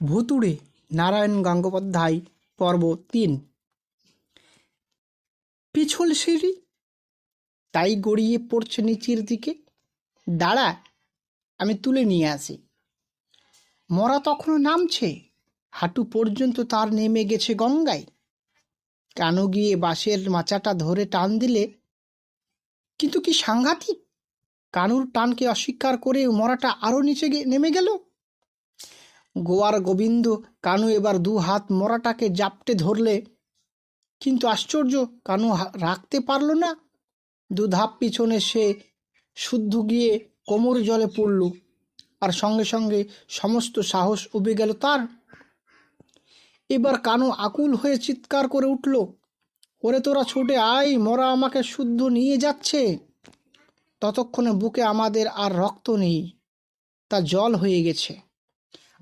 ভুতুড়ে নারায়ণ গঙ্গোপাধ্যায়, পর্ব তিন। পিছল সিঁড়ি, তাই গড়িয়ে পড়ছে নিচের দিকে। দাঁড়া, আমি তুলে নিয়ে আসি। মরা তখনও নামছে, হাঁটু পর্যন্ত তার নেমে গেছে গঙ্গায়। কানু গিয়ে বাঁশের মাচাটা ধরে টান দিলে, কিন্তু কি সাংঘাতিক? কানুর টানকে অস্বীকার করে মরাটা আরও নিচে নেমে গেল? গোয়ার গোবিন্দ কানু এবার দু হাত মরাটাকে জাপটে ধরলে। কিন্তু আশ্চর্য, কানু রাখতে পারল না। দু ধাপ পিছনে সে শুদ্ধ গিয়ে কোমর জলে পড়ল আর সঙ্গে সঙ্গে সমস্ত সাহস উবে গেল তার। এবার কানু আকুল হয়ে চিৎকার করে উঠল, ওরে তোরা ছুটে, আয়, মরা আমাকে শুদ্ধ নিয়ে যাচ্ছে। ততক্ষণে বুকে আমাদের আর রক্ত নেই, তা জল হয়ে গেছে।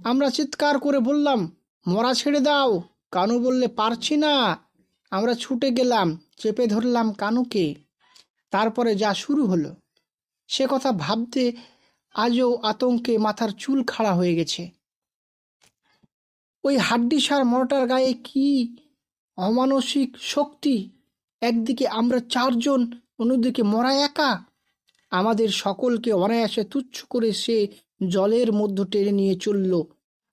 আমরা চিৎকার করে বললাম, মরা ছেড়ে দাও। কানু বললে, পারছি না। আমরা ছুটে গেলাম, চেপে ধরলাম কানুকে। তারপরে যা শুরু হলো। সে কথা ভাবতে আজও আতঙ্কে মাথার চুল খাড়া হয়ে গেছে। ওই হাড্ডিসার মরটার গায়ে কি অমানসিক শক্তি? একদিকে আমরা চারজন, অন্যদিকে মরা একা। আমাদের সকলকে অনায়াসে তুচ্ছ করে সে জলের মধ্য টেনে নিয়ে চলল।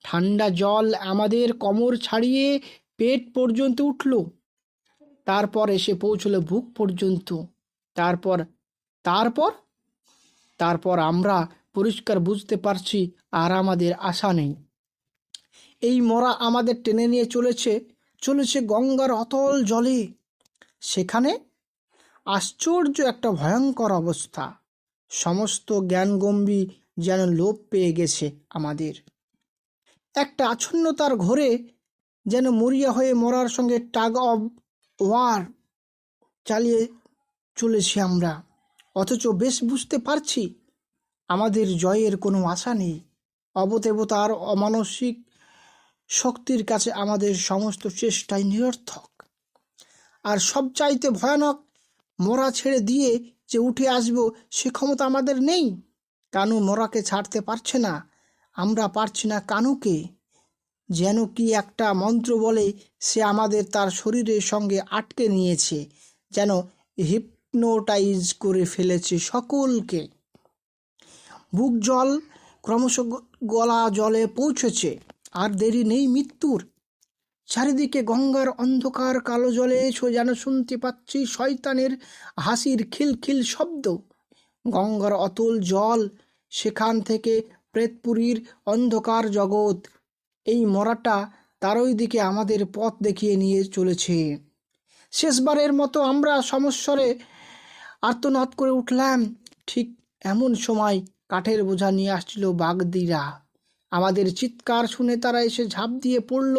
ঠান্ডা জল আমাদের কোমর ছাড়িয়ে পেট পর্যন্ত উঠল। তারপর এসে পৌঁছলো বুক পর্যন্ত। তারপর তারপর? তারপর আমরা পরিষ্কার বুঝতে পারছি আর আমাদের আশা নেই। এই মরা আমাদের টেনে নিয়ে চলেছে চলেছে গঙ্গার অতল জলে। সেখানে আশ্চর্য একটা ভয়ঙ্কর অবস্থা। সমস্ত জ্ঞানগম্বি যেন লোপ পেয়ে গেছে আমাদের। একটা আচ্ছন্নতার ঘরে যেন মরিয়া হয়ে মরার সঙ্গে টাগ অব ওয়ার চালিয়ে চলেছি আমরা। অথচ বেশ বুঝতে পারছি, আমাদের জয়ের কোনো আশা নেই। অবদেবতার অমানসিক শক্তির কাছে আমাদের সমস্ত চেষ্টাই নিরর্থক। আর সবচাইতে ভয়ানক মরা ছেড়ে দিয়ে যে উঠে আসব সে ক্ষমতা আমাদের নেই। কানু মরাকে ছাড়তে পারছে না। আমরা পারছি না কানুকে। যেন কি একটা মন্ত্র বলে সে আমাদের তার শরীরের সঙ্গে আটকে নিয়েছে, যেন হিপনোটাইজ করে ফেলেছে সকলকে। বুক জল ক্রমশ গলা জলে পৌঁছেছে, আর দেরি নেই মৃত্যুর। চারিদিকে গঙ্গার অন্ধকার কালো জলে ছো যেন শুনতে পাচ্ছি শয়তানের হাসির খিলখিল শব্দ। গঙ্গার অতল জল সেখান থেকে প্রেতপুরীর অন্ধকার জগৎ। এই মরাটা তারই দিকে আমাদের পথ দেখিয়ে নিয়ে চলেছে। শেষবারের মতো আমরা সমস্বরে আর্তনাদ করে উঠলাম। ঠিক এমন সময় কাঠের বোঝা নিয়ে আসছিল বাগদিরা। আমাদের চিৎকার শুনে তারা এসে ঝাঁপ দিয়ে পড়ল।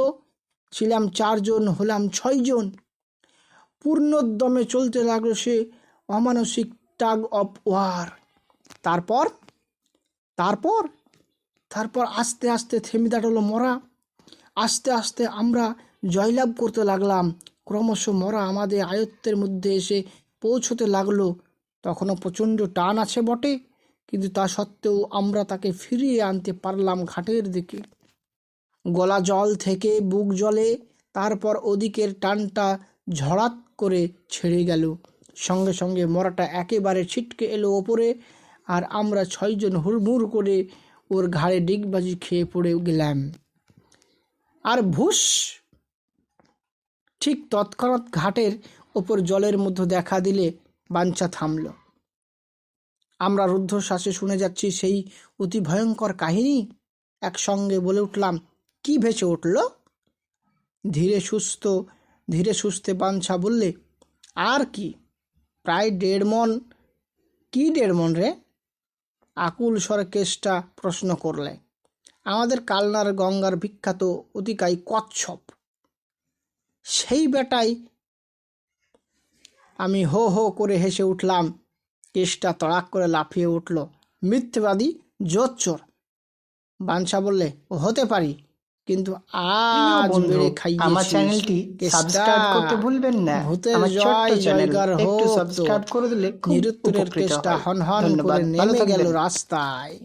ছিলাম চারজন, হলাম ছয়জন। পূর্ণোদ্যমে চলতে লাগল সে অমানসিক টাগ অফ ওয়ার। তারপর তারপর তারপর আস্তে আস্তে থেমে দাঁড়াল মরা। আস্তে আস্তে আমরা জয়লাভ করতে লাগলাম। ক্রমশ মরা আমাদের আয়ত্তের মধ্যে এসে পৌঁছতে লাগল। তখনও প্রচণ্ড টান আছে বটে, কিন্তু তা সত্ত্বেও আমরা তাকে ফিরিয়ে আনতে পারলাম ঘাটের দিকে। গলা জল থেকে বুক জলে, তারপর ওদিকের টানটা ঝড়াত করে ছেড়ে গেল। সঙ্গে সঙ্গে মরাটা একেবারে ছিটকে এলো ওপরে। আর আমরা ছয়জন হুড়মুড় করে ওর ঘাড়ে ডিগবাজি খেয়ে পড়ে গেলাম। আর ভুস ঠিক তৎক্ষণাৎ ঘাটের ওপর জলের মধ্যে দেখা দিলে বাঞ্ছা থামল। আমরা রুদ্ধশ্বাসে শুনে যাচ্ছি, সেই অতি ভয়ঙ্কর কাহিনী একসঙ্গে বলে উঠলাম, কি ভেসে উঠল? ধীরে সুস্থ, ধীরে সুস্থে বাঞ্ছা বললে, আর কি, প্রায় দেড় মন, কি দেড় মন রে? আকুল স্বরে কেসটা প্রশ্ন করলে, আমাদের কালনার গঙ্গার বিখ্যাত অতিকায় কচ্ছপ। সেই বেটাই আমি হো হো করে হেসে উঠলাম। কেষ্টা তড়াক করে লাফিয়ে উঠল। মিথ্যেবাদী জোচ্চোর। বাঞ্ছা বললে, হতে পারি। কিন্তু আজ মেরে মেরে আমার চ্যানেলটি। সাবস্ক্রাইব করতে ভুলবেন না। ভূতের জয় জয়কার জয়গার একটু সাবস্ক্রাইব করে দিলে নিরুত্তরের কেষ্টা হন হন করে নেমে গেল রাস্তায়।